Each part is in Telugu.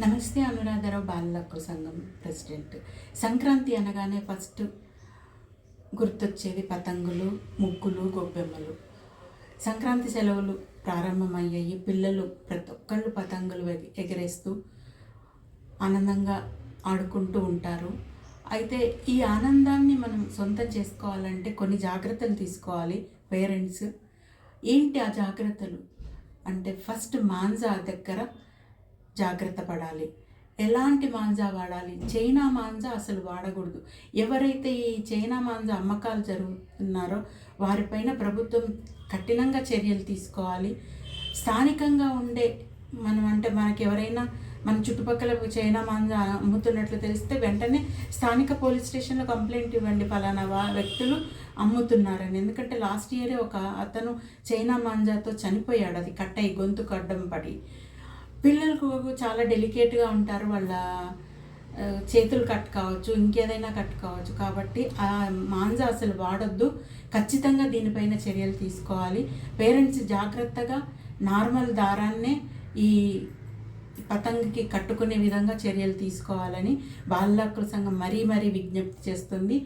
నమస్తే అనురాధరావు బాలల హక్కుల సంఘం ప్రెసిడెంట్. సంక్రాంతి అనగానే ఫస్ట్ గుర్తొచ్చేది పతంగులు ముగ్గులు గొబ్బెమ్మలు. సంక్రాంతి సెలవులు ప్రారంభమయ్యాయి. పిల్లలు ప్రతి ఒక్కళ్ళు పతంగులు ఎగరేస్తూ ఆనందంగా ఆడుకుంటూ ఉంటారు. అయితే ఈ ఆనందాన్ని మనం సొంతం చేసుకోవాలంటే కొన్ని జాగ్రత్తలు తీసుకోవాలి. పేరెంట్స్ ఏంటి ఆ జాగ్రత్తలు? అంటే ఫస్ట్ మాంజా దగ్గర జాగ్రత్త పడాలి. ఎలాంటి మాంజా వాడాలి? చైనా మాంజా అసలు వాడకూడదు. ఎవరైతే ఈ చైనా మాంజా అమ్మకాలు జరుగుతున్నారో వారిపైన ప్రభుత్వం కఠినంగా చర్యలు తీసుకోవాలి. స్థానికంగా ఉండే మనం అంటే మనకి ఎవరైనా మన చుట్టుపక్కల చైనా మాంజా అమ్ముతున్నట్లు తెలిస్తే వెంటనే స్థానిక పోలీస్ స్టేషన్లో కంప్లైంట్ ఇవ్వండి. ఫలానా వా వ్యక్తులు అమ్ముతున్నారని. ఎందుకంటే లాస్ట్ ఇయరే ఒక అతను చైనా మాంజాతో చనిపోయాడు. అది కట్టయి గొంతు కడ్డం పడి. పిల్లలకు చాలా డెలికేట్గా ఉంటారు వాళ్ళ చేతులు కట్ కావచ్చు ఇంకేదైనా కట్ కావచ్చు కాబట్టి ఆ మాంజా అసలు వాడొద్దు. ఖచ్చితంగా దీనిపైన చర్యలు తీసుకోవాలి. పేరెంట్స్ జాగ్రత్తగా నార్మల్ దారాన్నే ఈ పతంగికి కట్టుకునే విధంగా చర్యలు తీసుకోవాలని బాలకుల సంఘం మరీ మరీ విజ్ఞప్తి చేస్తుంది.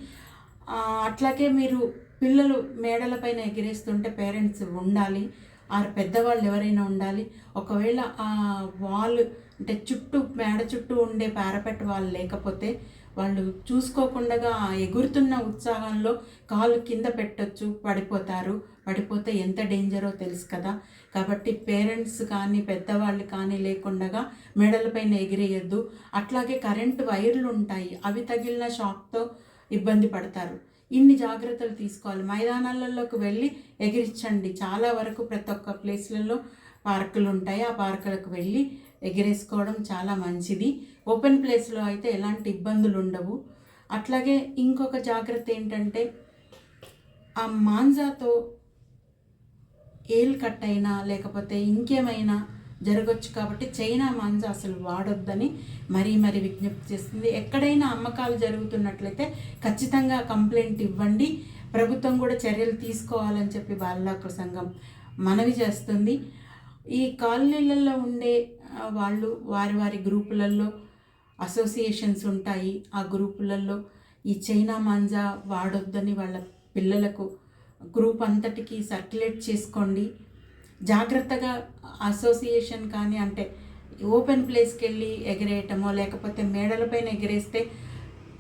అట్లాగే మీరు పిల్లలు మేడలపైన ఎగిరేస్తుంటే పేరెంట్స్ ఉండాలి. ఆరు పెద్దవాళ్ళు ఎవరైనా ఉండాలి. ఒకవేళ ఆ వాల్ అంటే చుట్టూ మేడ చుట్టూ ఉండే పారపెట్ వాళ్ళు లేకపోతే వాళ్ళు చూసుకోకుండా ఎగురుతున్న ఉత్సాహంలో కాలు కింద పెట్టొచ్చు పడిపోతారు. పడిపోతే ఎంత డేంజరో తెలుసు కదా. కాబట్టి పేరెంట్స్ కానీ పెద్దవాళ్ళు కానీ లేకుండా మెడలపైన ఎగిరేయద్దు. అట్లాగే కరెంటు వైర్లు ఉంటాయి. అవి తగిలిన షాక్తో ఇబ్బంది పడతారు. ఇన్ని జాగ్రత్తలు తీసుకోవాలి. మైదానాలలోకి వెళ్ళి ఎగిరించండి. చాలా వరకు ప్రతి ఒక్క ప్లేస్లలో పార్కులు ఉంటాయి. ఆ పార్కులకు వెళ్ళి ఎగిరేసుకోవడం చాలా మంచిది. ఓపెన్ ప్లేస్లో అయితే ఎలాంటి ఇబ్బందులు ఉండవు. అట్లాగే ఇంకొక జాగ్రత్త ఏంటంటే ఆ మాంజాతో ఏల్ కట్ అయినా లేకపోతే ఇంకేమైనా జరగచ్చు కాబట్టి చైనా మాంజా అసలు వాడొద్దని మరీ మరీ విజ్ఞప్తి చేస్తుంది. ఎక్కడైనా అమ్మకాలు జరుగుతున్నట్లయితే ఖచ్చితంగా కంప్లైంట్ ఇవ్వండి. ప్రభుత్వం కూడా చర్యలు తీసుకోవాలని చెప్పి బాల సంఘం మనవి చేస్తుంది. ఈ కాలనీలలో ఉండే వాళ్ళు వారి వారి గ్రూపులలో అసోసియేషన్స్ ఉంటాయి. ఆ గ్రూపులలో ఈ చైనా మాంజా వాడొద్దని వాళ్ళ పిల్లలకు గ్రూప్ అంతటికి సర్క్యులేట్ చేసుకోండి. జాగ్రత్తగా అసోసియేషన్ కానీ అంటే ఓపెన్ ప్లేస్కి వెళ్ళి ఎగిరేయటమో లేకపోతే మేడలపైన ఎగిరేస్తే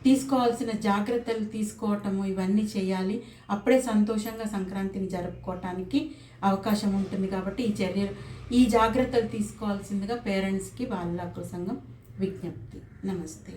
తీసుకోవాల్సిన జాగ్రత్తలు తీసుకోవటము ఇవన్నీ చేయాలి. అప్పుడే సంతోషంగా సంక్రాంతిని జరుపుకోవటానికి అవకాశం ఉంటుంది కాబట్టి ఈ చర్యలు ఈ జాగ్రత్తలు తీసుకోవాల్సిందిగా పేరెంట్స్కి వాళ్ళ ప్రసంగం విజ్ఞప్తి. నమస్తే.